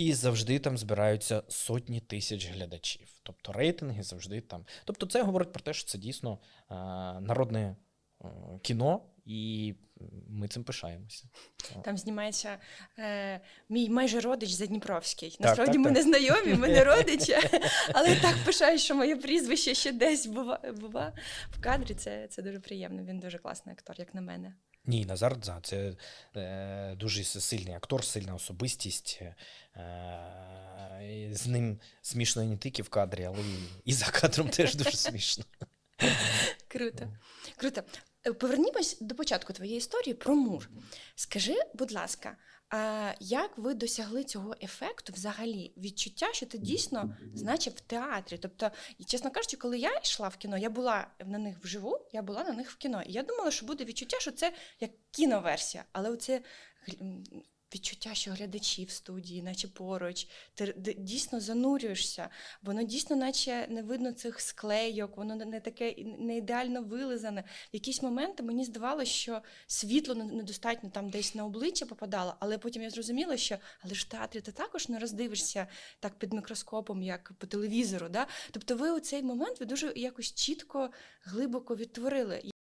І завжди там збираються сотні тисяч глядачів. Тобто рейтинги завжди там. Тобто, це говорить про те, що це дійсно е, народне е, кіно, і ми цим пишаємося. Там знімається е, мій майже родич Задніпровський. Так, Насправді так, ми так. не знайомі, ми не родичі, але так пишаю, що моє прізвище ще десь бува, бува в кадрі. Це, це дуже приємно. Він дуже класний актор, як на мене. Ні, Назар Дза це е, дуже сильний актор, сильна особистість. Е, з ним смішно не тільки в кадрі, але і, і за кадром теж дуже смішно. Круто. Круто. Е, Повернімось до початку твоєї історії про мур. Скажи, будь ласка, а як ви досягли цього ефекту взагалі? Відчуття, що ти дійсно значив в театрі? Тобто, і, чесно кажучи, коли я йшла в кіно, я була на них вживу, я була на них в кіно. І я думала, що буде відчуття, що це як кіноверсія, але оце відчуття, що глядачі в студії, наче поруч, ти дійсно занурюєшся. Воно дійсно, наче не видно цих склейок, воно не- таке не ідеально вилизане. В якісь моменти мені здавалося, що світло недостатньо там десь на обличчя попадало, але потім я зрозуміла, що але ж в театрі ти також не роздивишся так під мікроскопом, як по телевізору. Да? Тобто, ви у цей момент ви дуже якось чітко, глибоко відтворили.